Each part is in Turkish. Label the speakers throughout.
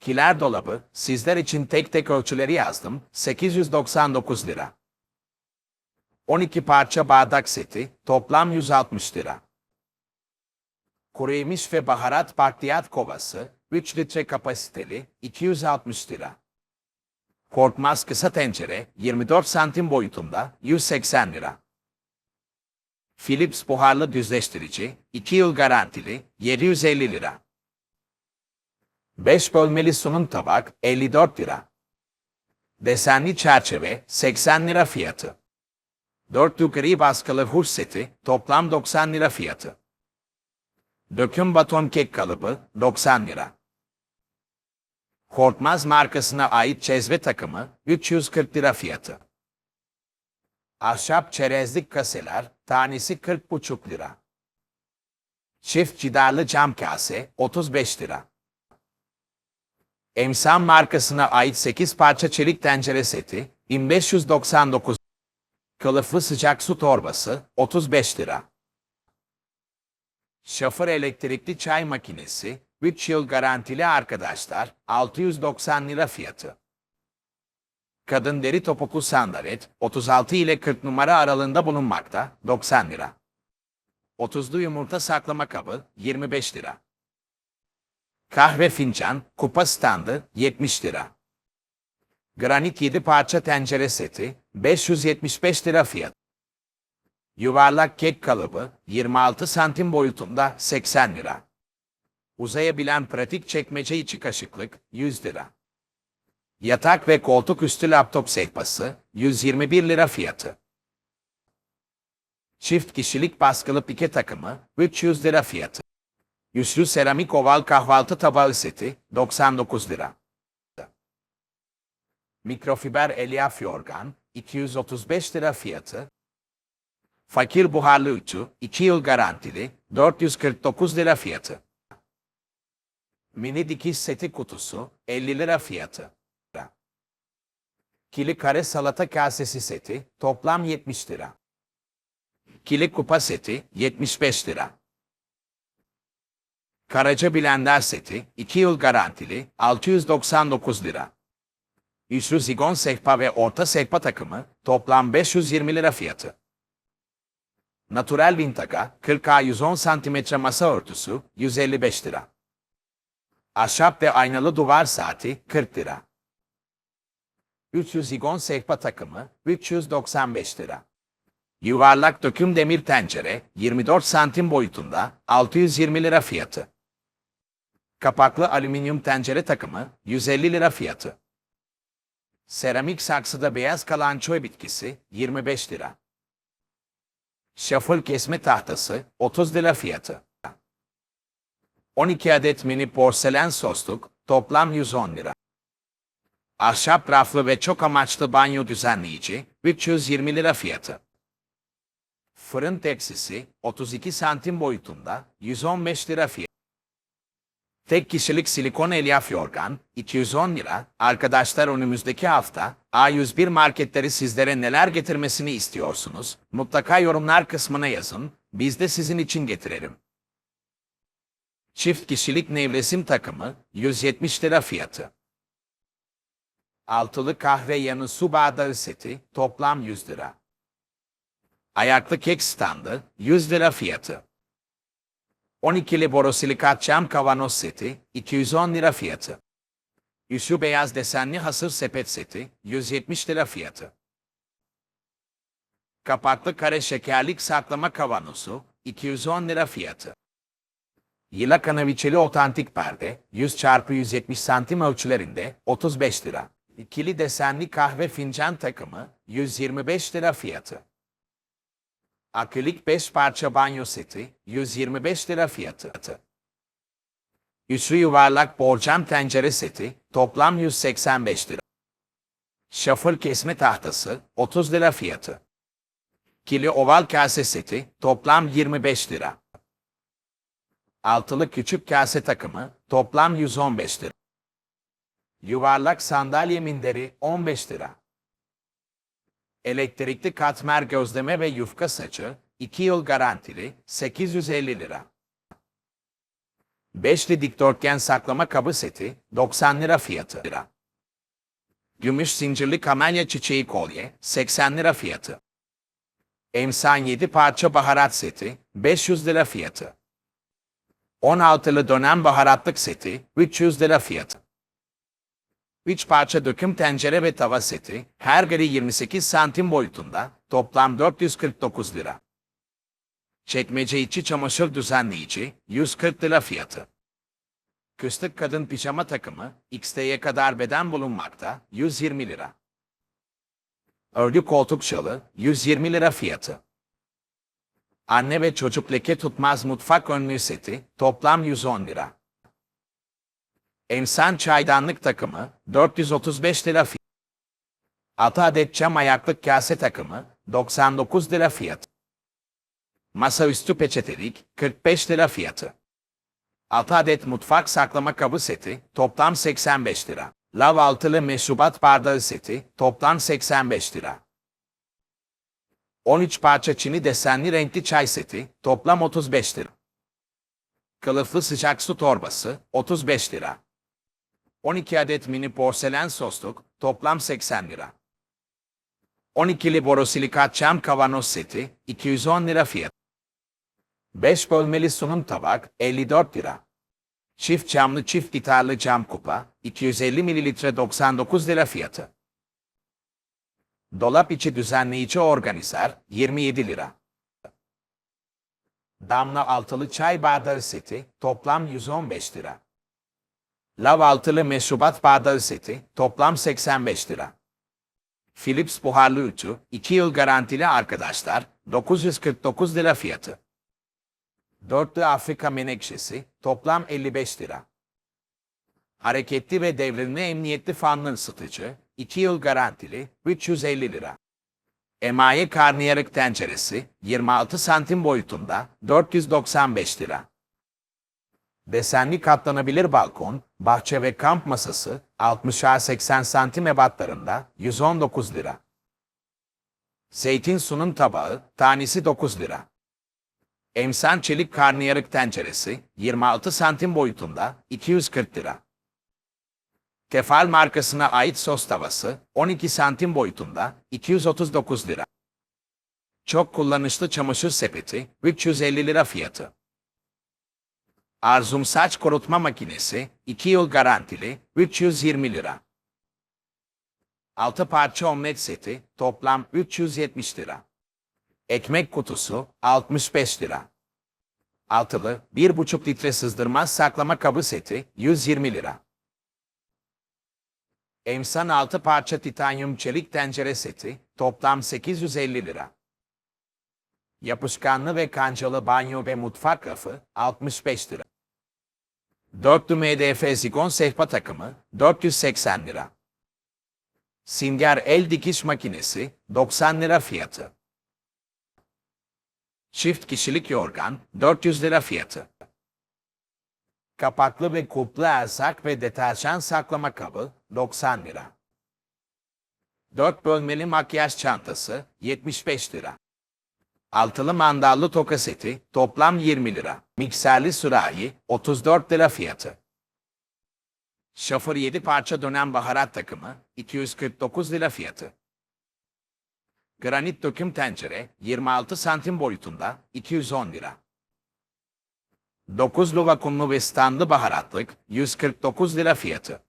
Speaker 1: Kiler dolabı, sizler için tek tek ölçüleri yazdım, 899 lira. 12 parça bardak seti, toplam 160 lira. Kuru yemiş ve baharat bakliyat kovası, 3 litre kapasiteli, 260 lira. Korkmaz kısa tencere, 24 santim boyutunda, 180 lira. Philips buharlı düzleştirici, 2 yıl garantili, 750 lira. 5 bölmeli sunum tabak, 54 lira. Desenli çerçeve, 80 lira fiyatı. 4 gri baskılı huş seti, toplam 90 lira fiyatı. Döküm baton kek kalıbı, 90 lira. Korkmaz markasına ait çezve takımı, 340 lira fiyatı. Ahşap çerezlik kaseler, tanesi 40,5 lira. Çift cidarlı cam kase, 35 lira. Emsal markasına ait 8 parça çelik tencere seti, 1599 Kılıflı sıcak su torbası, 35 lira. Şafır elektrikli çay makinesi, 3 yıl garantili arkadaşlar, 690 lira fiyatı. Kadın deri topuklu sandalet, 36 ile 40 numara aralığında bulunmakta, 90 lira. 30'lu yumurta saklama kabı, 25 lira. Kahve fincan, kupa standı, 70 lira. Granit 7 parça tencere seti, 575 lira fiyat. Yuvarlak kek kalıbı, 26 santim boyutunda, 80 lira. Uzayabilen pratik çekmece içi kaşıklık, 100 lira. Yatak ve koltuk üstü laptop sehpası, 121 lira fiyatı. Çift kişilik baskılı pike takımı, 300 lira fiyatı. Yüzlü seramik oval kahvaltı tabağı seti, 99 lira. Mikrofiber elyaf yorgan, 235 lira fiyatı. Fakir buharlı ütü, 2 yıl garantili, 449 lira fiyatı. Mini dikiş seti kutusu, 50 lira fiyatı. Kili kare salata kasesi seti, toplam 70 lira. Kili kupa seti, 75 lira. Karaca blender seti, 2 yıl garantili, 699 lira. Üçlü zigon sehpa ve orta sehpa takımı, toplam 520 lira fiyatı. Natural Vintaga, 40A 110 cm masa örtüsü, 155 lira. Ahşap ve aynalı duvar saati, 40 lira. 300 zigon sehpa takımı, 395 lira. Yuvarlak döküm demir tencere, 24 santim boyutunda, 620 lira fiyatı. Kapaklı alüminyum tencere takımı, 150 lira fiyatı. Seramik saksıda beyaz kalançoy bitkisi, 25 lira. Şafıl kesme tahtası, 30 lira fiyatı. 12 adet mini porselen sosluk, toplam 110 lira. Ahşap raflı ve çok amaçlı banyo düzenleyici, 320 lira fiyatı. Fırın tepsisi, 32 santim boyutunda, 115 lira fiyatı. Tek kişilik silikon elyaf yorgan, 210 lira. Arkadaşlar önümüzdeki hafta A101 marketleri sizlere neler getirmesini istiyorsunuz? Mutlaka yorumlar kısmına yazın, biz de sizin için getirelim. Çift kişilik nevresim takımı, 170 lira fiyatı. Altılı kahve yanı su bardağı seti, toplam 100 lira. Ayaklı kek standı, 100 lira fiyatı. 12'li borosilikat cam kavanoz seti, 210 lira fiyatı. Üsü beyaz desenli hasır sepet seti, 170 lira fiyatı. Kapaklı kare şekerlik saklama kavanozu, 210 lira fiyatı. Yıla kanaviçeli otantik perde, 100 x 170 santim ölçülerinde, 35 lira. İkili desenli kahve fincan takımı, 125 lira fiyatı. Akrilik 5 parça banyo seti, 125 lira fiyatı. Üçlü yuvarlak borcam tencere seti, toplam 185 lira. Şafır kesme tahtası, 30 lira fiyatı. Kili oval kase seti, toplam 25 lira. Altılı küçük kase takımı, toplam 115 lira. Yuvarlak sandalye minderi, 15 lira. Elektrikli katmer gözleme ve yufka saçı, 2 yıl garantili, 850 lira. Beşli dikdörtgen saklama kabı seti 90 lira fiyatı. Lira. Gümüş zincirli kamelya çiçeği kolye 80 lira fiyatı. Emsan 7 parça baharat seti 500 lira fiyatı. 16'lı dönem baharatlık seti 300 lira fiyatı. 3 parça döküm tencere ve tava seti her biri 28 santim boyutunda toplam 449 lira. Çekmece içi çamaşır düzenleyici 140 lira fiyatı. Kıstık kadın pijama takımı XT'ye kadar beden bulunmakta 120 lira. Örgü koltuk şalı 120 lira fiyatı. Anne ve çocuk leke tutmaz mutfak önlüğü seti toplam 110 lira. Emsan çaydanlık takımı 435 lira fiyatı. 6 adet çam ayaklık kase takımı 99 lira fiyatı. Masaüstü peçetelik 45 lira fiyatı. 6 adet mutfak saklama kabı seti toplam 85 lira. Lav altılı meşrubat bardağı seti toplam 85 lira. 13 parça çini desenli renkli çay seti toplam 35 lira. Kılıflı sıcak su torbası 35 lira. 12 adet mini porselen sosluk toplam 80 lira. 12'li borosilikat çam kavanoz seti 210 lira fiyat. 5 bölmeli sunum tabak 54 lira. Çift camlı çift gitarlı cam kupa 250 mililitre 99 lira fiyatı. Dolap içi düzenleyici organizer 27 lira. Damla altılı çay bardağı seti toplam 115 lira. Lav altılı meşrubat bardağı seti toplam 85 lira. Philips buharlı ütü 2 yıl garantili arkadaşlar 949 lira fiyatı. Dörtlü Afrika menekşesi toplam 55 lira. Hareketli ve devrimli emniyetli fanlı ısıtıcı 2 yıl garantili 350 lira. Emaye karnıyarık tenceresi 26 santim boyutunda 495 lira. Desenli katlanabilir balkon, bahçe ve kamp masası 60'a 80 santim ebatlarında 119 lira. Zeytin sunum tabağı tanesi 9 lira. Emsan çelik karnıyarık tenceresi 26 santim boyutunda 240 lira. Tefal markasına ait sos tavası 12 santim boyutunda 239 lira. Çok kullanışlı çamaşır sepeti 350 lira fiyatı. Arzum saç kurutma makinesi 2 yıl garantili 320 lira. 6 parça omlet seti toplam 370 lira. Ekmek kutusu 65 lira. Altılı 1,5 litre sızdırmaz saklama kabı seti 120 lira. Emsan 6 parça titanyum çelik tencere seti toplam 850 lira. Yapışkanlı ve kancalı banyo ve mutfak rafı 65 lira. Dörtlü MDF zigon sehpa takımı 480 lira. Singer el dikiş makinesi 90 lira fiyatı. Çift kişilik yorgan 400 lira fiyatı. Kapaklı ve kuplu erzak ve deterjan saklama kabı 90 lira. 4 bölmeli makyaj çantası 75 lira. Altılı mandallı toka seti toplam 20 lira. Mikserli sürahi 34 lira fiyatı. Şoför 7 parça dönem baharat takımı 249 lira fiyatı. Granit döküm tencere 26 santim boyutunda 210 lira. 9'lu vakumlu ve standlı baharatlık 149 lira fiyatı.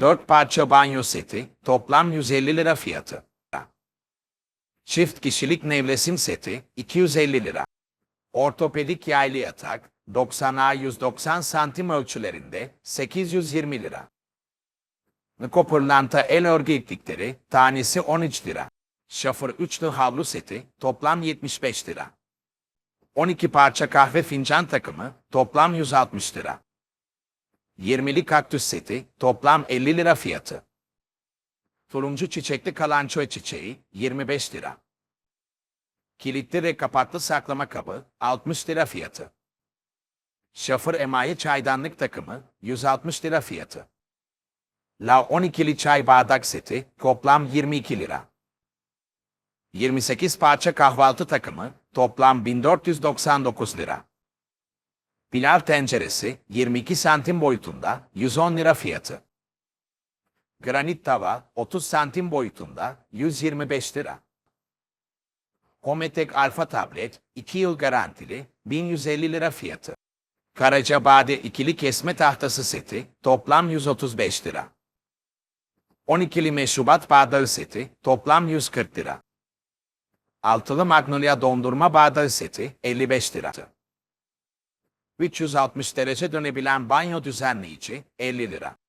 Speaker 1: 4 parça banyo seti toplam 150 lira fiyatı. Çift kişilik nevresim seti 250 lira. Ortopedik yaylı yatak 90'a 190 santim ölçülerinde 820 lira. Nikopırlanta el örgü iplikleri tanesi 13 lira. Şoför üçlü havlu seti toplam 75 lira. 12 parça kahve fincan takımı toplam 160 lira. 20'li kaktüs seti toplam 50 lira fiyatı. Turuncu çiçekli kalançoy çiçeği 25 lira. Kilitli ve kapaklı saklama kabı 60 lira fiyatı. Şoför emaye çaydanlık takımı 160 lira fiyatı. La 12'li çay bardak seti toplam 22 lira. 28 parça kahvaltı takımı toplam 1499 lira. Pilav tenceresi 22 santim boyutunda 110 lira fiyatı. Granit tava 30 santim boyutunda 125 lira. Hometek Alfa tablet 2 yıl garantili 1150 lira fiyatı. Karacabade ikili kesme tahtası seti toplam 135 lira. 12'li meşrubat bardağı seti toplam 140 lira. Altılı Magnolia dondurma bardağı seti 55 lira. 360 derece dönebilen banyo düzenleyici 50 lira.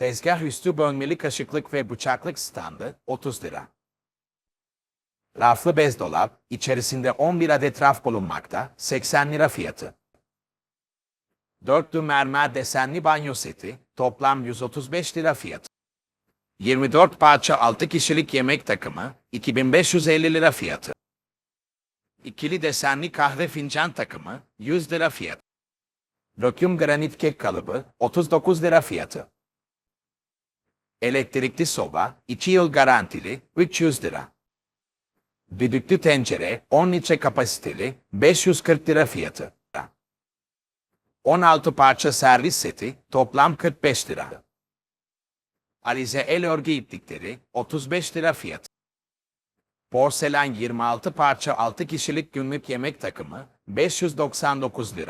Speaker 1: Tezgah üstü bölmeli kaşıklık ve bıçaklık standı 30 lira. Raflı bez dolap, içerisinde 11 adet raf bulunmakta, 80 lira fiyatı. Dörtlü mermer desenli banyo seti, toplam 135 lira fiyatı. 24 parça 6 kişilik yemek takımı, 2550 lira fiyatı. İkili desenli kahve fincan takımı, 100 lira fiyatı. Döküm granit kek kalıbı, 39 lira fiyatı. Elektrikli soba, 2 yıl garantili, 300 lira. Düdüklü tencere, 10 litre kapasiteli, 540 lira fiyatı. 16 parça servis seti, toplam 45 lira. Alize el örgü iplikleri, 35 lira fiyatı. Porselen 26 parça 6 kişilik günlük yemek takımı, 599 lira.